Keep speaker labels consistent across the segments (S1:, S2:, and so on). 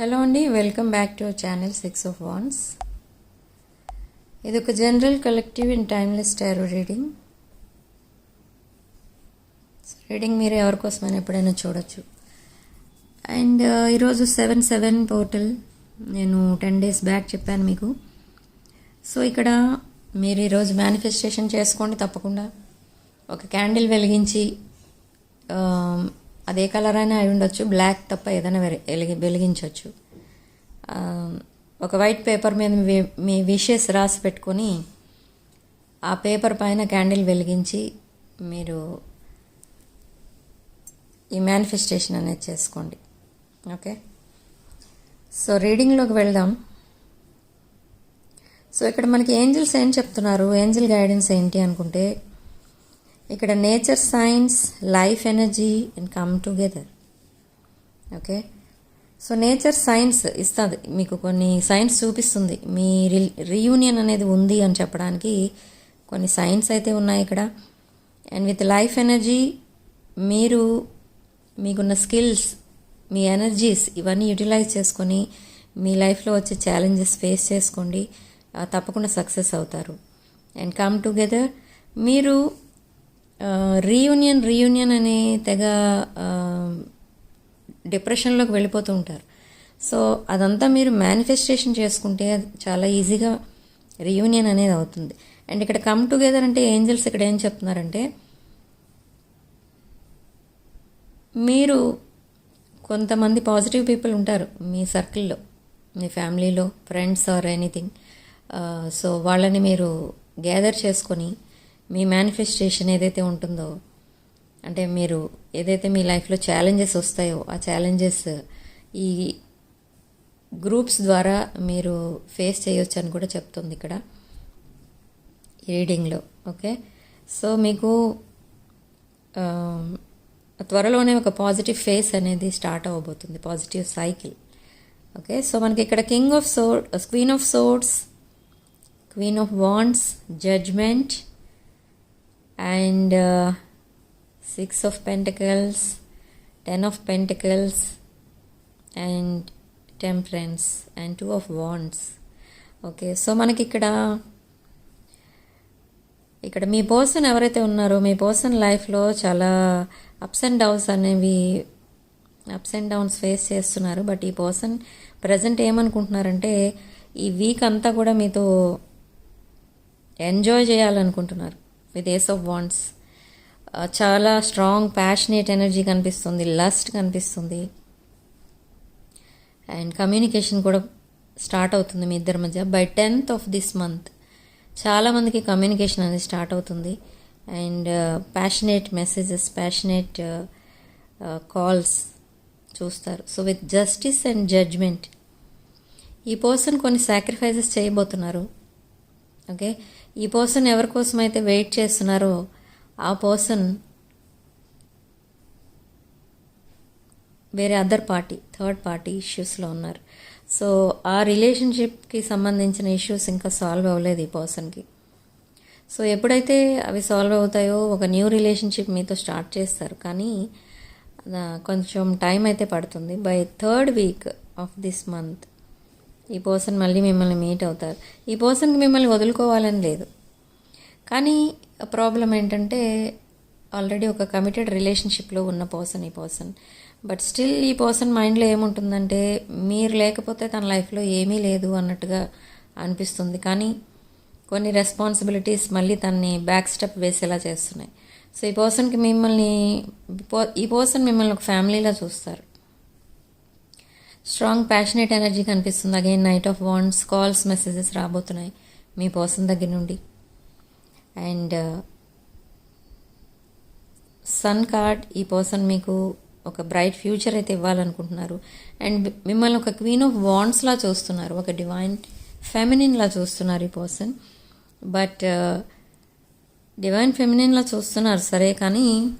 S1: Hello అండి welcome back to our channel six of wands. ఇది ఒక general collective in timeless tarot reading. Reading మీరు ఎవరికోసమైనా ఎప్పుడైనా చూడొచ్చు. అండ్ uh, ఈరోజు సెవెన్ సెవెన్ పోర్టల్ నేను టెన్ డేస్ బ్యాక్ చెప్పాను మీకు. సో ఇక్కడ మీరు ఈరోజు మేనిఫెస్టేషన్ చేసుకోండి తప్పకుండా. ఒక క్యాండిల్ వెలిగించి um, అదే కలర్ అయినా అయి ఉండొచ్చు బ్లాక్ తప్ప ఏదైనా వెలిగి వెలిగించవచ్చు ఒక వైట్ పేపర్ మీద మీ మీ విషెస్ రాసి పెట్టుకొని ఆ పేపర్ పైన క్యాండిల్ వెలిగించి మీరు ఈ మేనిఫెస్టేషన్ అనేది చేసుకోండి. ఓకే సో రీడింగ్లోకి వెళ్దాం. సో ఇక్కడ మనకి ఏంజిల్స్ ఏం చెప్తున్నారు? ఏంజిల్ గైడెన్స్ ఏంటి అనుకుంటే ఇక్కడ nature signs life energy and come together. Okay? So nature signs ఇస్తుంది. మీకు కొన్ని సైన్స్ చూపిస్తుంది. మీ రి రీయూనియన్ అనేది ఉంది అని చెప్పడానికి కొన్ని సైన్స్ అయితే ఉన్నాయి ఇక్కడ. అండ్ విత్ లైఫ్ ఎనర్జీ మీరు మీకున్న స్కిల్స్ మీ ఎనర్జీస్ ఇవన్నీ యూటిలైజ్ చేసుకొని మీ లైఫ్లో వచ్చే ఛాలెంజెస్ ఫేస్ చేసుకోండి. తప్పకుండా సక్సెస్ అవుతారు. అండ్ కమ్ టుగెదర్ మీరు రీయూనియన్ రీయూనియన్ అనే తెగ డిప్రెషన్లోకి వెళ్ళిపోతూ ఉంటారు. సో అదంతా మీరు మేనిఫెస్టేషన్ చేసుకుంటే అది చాలా ఈజీగా రీయూనియన్ అనేది అవుతుంది. అండ్ ఇక్కడ కమ్ టుగెదర్ అంటే ఏంజల్స్ ఇక్కడ ఏం చెప్తున్నారంటే మీరు కొంతమంది పాజిటివ్ పీపుల్ ఉంటారు మీ సర్కిల్లో మీ ఫ్యామిలీలో ఫ్రెండ్స్ ఆర్ ఎనీథింగ్ సో వాళ్ళని మీరు గ్యాదర్ చేసుకొని మీ మేనిఫెస్టేషన్ ఏదైతే ఉంటుందో అంటే మీరు ఏదైతే మీ లైఫ్లో ఛాలెంజెస్ వస్తాయో ఆ ఛాలెంజెస్ ఈ గ్రూప్స్ ద్వారా మీరు ఫేస్ చేయొచ్చు అని కూడా చెప్తుంది ఇక్కడ రీడింగ్లో ఓకే సో మీకు um, త్వరలోనే ఒక పాజిటివ్ ఫేస్ అనేది స్టార్ట్ అవ్వబోతుంది పాజిటివ్ సైకిల్ ఓకే సో మనకి ఇక్కడ king of sword queen of swords queen of wands judgement and six of pentacles ten of pentacles and temperance and two of wands. Okay so మనకి ఇక్కడ ఇక్కడ మీ person ఎవరైతే ఉన్నారో మీ person లైఫ్లో చాలా అప్స్ అండ్ డౌన్స్ అనేవి అప్స్ అండ్ డౌన్స్ ఫేస్ చేస్తున్నారు. బట్ ఈ పర్సన్ ప్రజెంట్ ఏమనుకుంటున్నారంటే ఈ వీక్ అంతా కూడా మీతో ఎంజాయ్ చేయాలనుకుంటున్నారు. With ace of wands. చాలా స్ట్రాంగ్ ప్యాషనేట్ ఎనర్జీ కనిపిస్తుంది లస్ట్ కనిపిస్తుంది. అండ్ కమ్యూనికేషన్ కూడా స్టార్ట్ అవుతుంది మీ ఇద్దరి మధ్య. By tenth of this month చాలామందికి కమ్యూనికేషన్ అనేది స్టార్ట్ అవుతుంది. And passionate messages passionate calls చూస్తారు. So with justice and judgement. ఈ పర్సన్ కొన్ని సాక్రిఫైసెస్ చేయబోతున్నారు. ఓకే? ఈ పర్సన్ ఎవరి కోసం అయితే వెయిట్ చేస్తున్నారో ఆ పర్సన్ వేరే అదర్ పార్టీ థర్డ్ పార్టీ ఇష్యూస్లో ఉన్నారు. సో ఆ రిలేషన్షిప్కి సంబంధించిన ఇష్యూస్ ఇంకా సాల్వ్ అవ్వలేదు ఈ పర్సన్కి. సో ఎప్పుడైతే అవి సాల్వ్ అవుతాయో ఒక న్యూ రిలేషన్షిప్ మీతో స్టార్ట్ చేస్తారు. కానీ కొంచెం టైం అయితే పడుతుంది. By third week of this month ఈ పర్సన్ మళ్ళీ మిమ్మల్ని మీట్ అవుతారు. ఈ పర్సన్కి మిమ్మల్ని వదులుకోవాలని లేదు. కానీ ప్రాబ్లం ఏంటంటే ఆల్రెడీ ఒక కమిటెడ్ రిలేషన్షిప్లో ఉన్న పర్సన్ ఈ పర్సన్ బట్ స్టిల్ ఈ పర్సన్ మైండ్లో ఏముంటుందంటే మీరు లేకపోతే తన లైఫ్లో ఏమీ లేదు అన్నట్టుగా అనిపిస్తుంది. కానీ కొన్ని రెస్పాన్సిబిలిటీస్ మళ్ళీ తన్ని బ్యాక్ స్టెప్ వేసేలా చేస్తున్నాయి. సో ఈ పర్సన్కి మిమ్మల్ని ఈ పర్సన్ మిమ్మల్ని ఒక ఫ్యామిలీలా చూస్తారు. స్ట్రాంగ్ ప్యాషనేట్ ఎనర్జీ కనిపిస్తుంది. Again knight of wands calls messages రాబోతున్నాయి. మీ పర్సన్ దగ్గర నుండి. అండ్ సన్ కార్డ్ ఈ పర్సన్ మీకు ఒక బ్రైట్ ఫ్యూచర్ అయితే ఇవ్వాలనుకుంటున్నారు. అండ్ మిమ్మల్ని ఒక క్వీన్ ఆఫ్ వాండ్స్లా చూస్తున్నారు. ఒక డివైన్ ఫెమినిన్లా చూస్తున్నారు ఈ పర్సన్ బట్ డివైన్ ఫెమినిన్లా చూస్తున్నారు. సరే కానీ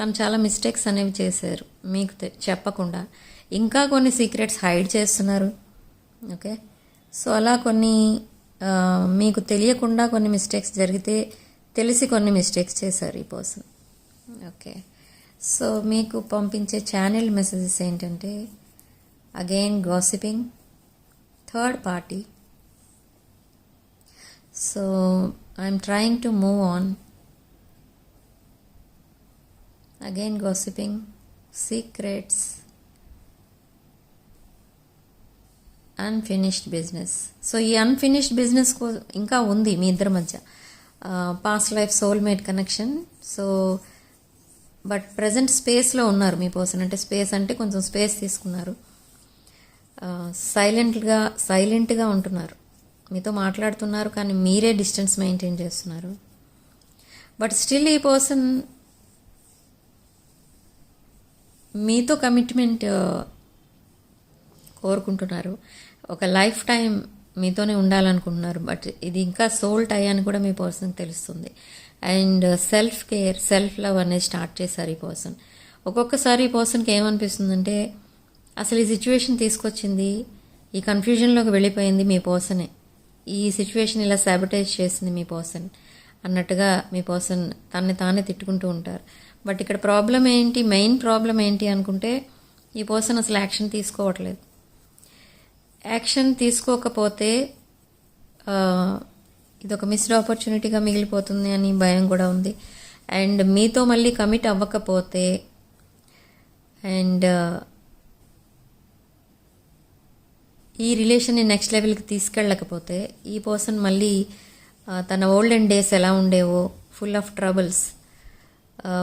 S1: తను చాలా మిస్టేక్స్ అనేవి చేశారు. మీకు తె- చెప్పకుండా. ఇంకా కొన్ని సీక్రెట్స్ హైడ్ చేస్తున్నారు. ఓకే సో అలా కొన్ని మీకు తెలియకుండా కొన్ని మిస్టేక్స్ జరిగితే తెలిసి కొన్ని మిస్టేక్స్ చేశారు ఈ పర్సన్ ఓకే సో మీకు పంపించే ఛానల్ మెసేజెస్ ఏంటంటే again gossiping third party so I'm trying to move on again gossiping secrets unfinished business so ఈ అన్ఫినిష్డ్ బిజినెస్ కో ఇంకా ఉంది మీ ఇద్దరి మధ్య. Past life soulmate connection so but present స్పేస్లో ఉన్నారు మీ పర్సన్ అంటే స్పేస్ అంటే కొంచెం స్పేస్ తీసుకున్నారు. సైలెంట్గా సైలెంట్గా ఉంటున్నారు. మీతో మాట్లాడుతున్నారు కానీ మీరే డిస్టెన్స్ మెయింటైన్ చేస్తున్నారు. బట్ స్టిల్ ఈ పర్సన్ మీతో కమిట్మెంట్ uh, కోరుకుంటున్నారు. ఒక లైఫ్ టైం మీతోనే ఉండాలనుకుంటున్నారు. బట్ ఇది ఇంకా సోల్ టై అని కూడా మీ పర్సన్ తెలుస్తుంది. And self care self love అనేది స్టార్ట్ చేశారు ఈ పర్సన్ ఒక్కొక్కసారి ఈ పర్సన్కి ఏమనిపిస్తుందంటే అసలు ఈ సిచ్యువేషన్ తీసుకొచ్చింది ఈ కన్ఫ్యూజన్లోకి వెళ్ళిపోయింది మీ పర్సనే ఈ సిచ్యువేషన్ ఇలా సాబిటైజ్ చేసింది మీ పర్సన్ అన్నట్టుగా మీ పర్సన్ తన్ని తానే తిట్టుకుంటూ ఉంటారు. బట్ ఇక్కడ ప్రాబ్లం ఏంటి మెయిన్ ప్రాబ్లం ఏంటి అనుకుంటే ఈ పర్సన్ అసలు యాక్షన్ తీసుకోవట్లేదు. యాక్షన్ తీసుకోకపోతే ఇది ఇదొక మిస్డ్ ఆపర్చునిటీగా మిగిలిపోతుంది అని భయం కూడా ఉంది. అండ్ మీతో మళ్ళీ కమిట్ అవ్వకపోతే అండ్ ఈ రిలేషన్ని నెక్స్ట్ లెవెల్కి తీసుకెళ్ళకపోతే ఈ పర్సన్ మళ్ళీ తన ఓల్డెన్ డేస్ ఎలా ఉండేవో full of troubles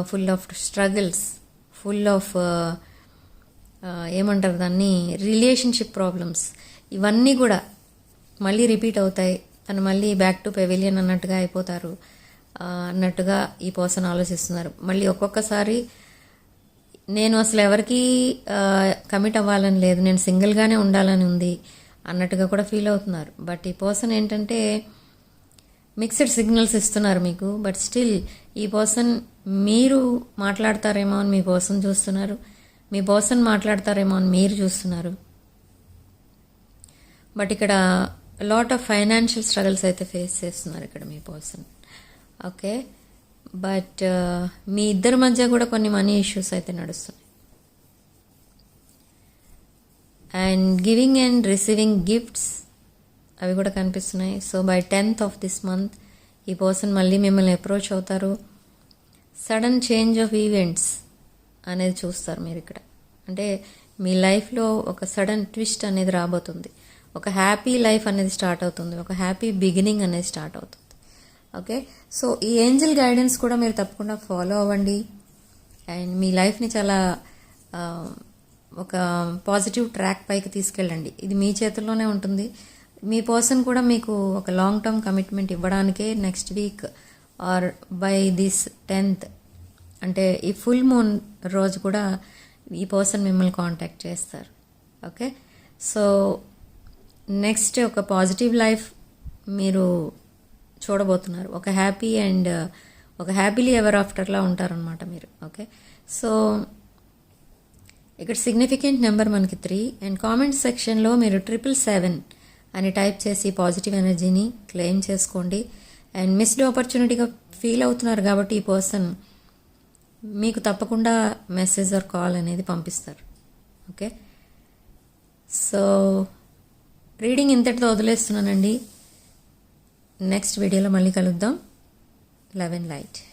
S1: full of struggles full of ఏమంటారు దాన్ని? రిలేషన్షిప్ ప్రాబ్లమ్స్ ఇవన్నీ కూడా మళ్ళీ రిపీట్ అవుతాయి. తను మళ్ళీ బ్యాక్ టు పెవిలియన్ అన్నట్టుగా అయిపోతారు. అన్నట్టుగా ఈ పర్సన్ ఆలోచిస్తున్నారు. మళ్ళీ ఒక్కొక్కసారి నేను అసలు ఎవరికి కమిట్ అవ్వాలని లేదు. నేను సింగిల్గానే ఉండాలని ఉంది అన్నట్టుగా కూడా ఫీల్ అవుతున్నారు. బట్ ఈ పర్సన్ ఏంటంటే మిక్స్డ్ సిగ్నల్స్ ఇస్తున్నారు మీకు బట్ స్టిల్ ఈ పర్సన్ మీరు మాట్లాడతారేమో అని మీ పర్సన్ చూస్తున్నారు. మీ పర్సన్ మాట్లాడతారేమో అని మీరు చూస్తున్నారు. బట్ ఇక్కడ లాట్ ఆఫ్ ఫైనాన్షియల్ స్ట్రగల్స్ అయితే ఫేస్ చేస్తున్నారు ఇక్కడ మీ పర్సన్. ఓకే? బట్ మీ ఇద్దరి మధ్య కూడా కొన్ని మనీ ఇష్యూస్ అయితే నడుస్తున్నాయి. And giving and receiving gifts అవి కూడా కనిపిస్తున్నాయి. So by tenth of this month ఈ పర్సన్ మళ్ళీ మిమ్మల్ని అప్రోచ్ అవుతారు. సడన్ చేంజ్ ఆఫ్ ఈవెంట్స్ అనేది చూస్తారు మీరు ఇక్కడ. అంటే మీ లైఫ్లో ఒక సడన్ ట్విస్ట్ అనేది రాబోతుంది. ఒక హ్యాపీ లైఫ్ అనేది స్టార్ట్ అవుతుంది. ఒక హ్యాపీ బిగినింగ్ అనేది స్టార్ట్ అవుతుంది. ఓకే సో ఈ ఏంజల్ గైడెన్స్ కూడా మీరు తప్పకుండా ఫాలో అవ్వండి. అండ్ మీ లైఫ్ని చాలా ఒక పాజిటివ్ ట్రాక్ పైకి తీసుకెళ్ళండి. ఇది మీ చేతుల్లోనే ఉంటుంది. మీ పర్సన్ కూడా మీకు ఒక long term commitment ఇవ్వడానికే next week or by this tenth అంటే ఈ ఫుల్ మూన్ రోజు కూడా ఈ పర్సన్ మిమ్మల్ని కాంటాక్ట్ చేస్తారు. ఓకే సో నెక్స్ట్ ఒక పాజిటివ్ లైఫ్ మీరు చూడబోతున్నారు. ఒక హ్యాపీ అండ్ ఒక హ్యాపీలీ ఎవర్ ఆఫ్టర్లా ఉంటారనమాట మీరు. ఓకే సో ఇక్కడ సిగ్నిఫికెంట్ నెంబర్ మనకి త్రీ అండ్ కామెంట్ సెక్షన్లో మీరు ట్రిపుల్ సెవెన్ అని టైప్ చేసి పాజిటివ్ ఎనర్జీని క్లెయిమ్ చేసుకోండి. అండ్ మిస్డ్ ఆపర్చునిటీగా ఫీల్ అవుతున్నారు కాబట్టి ఈ పర్సన్ మీకు తప్పకుండా మెసేజ్ ఆర్ కాల్ అనేది పంపిస్తారు. ఓకే? సో రీడింగ్ ఇంతటితో వదిలేస్తున్నానండి. నెక్స్ట్ వీడియోలో మళ్ళీ కలుద్దాం. Love and light.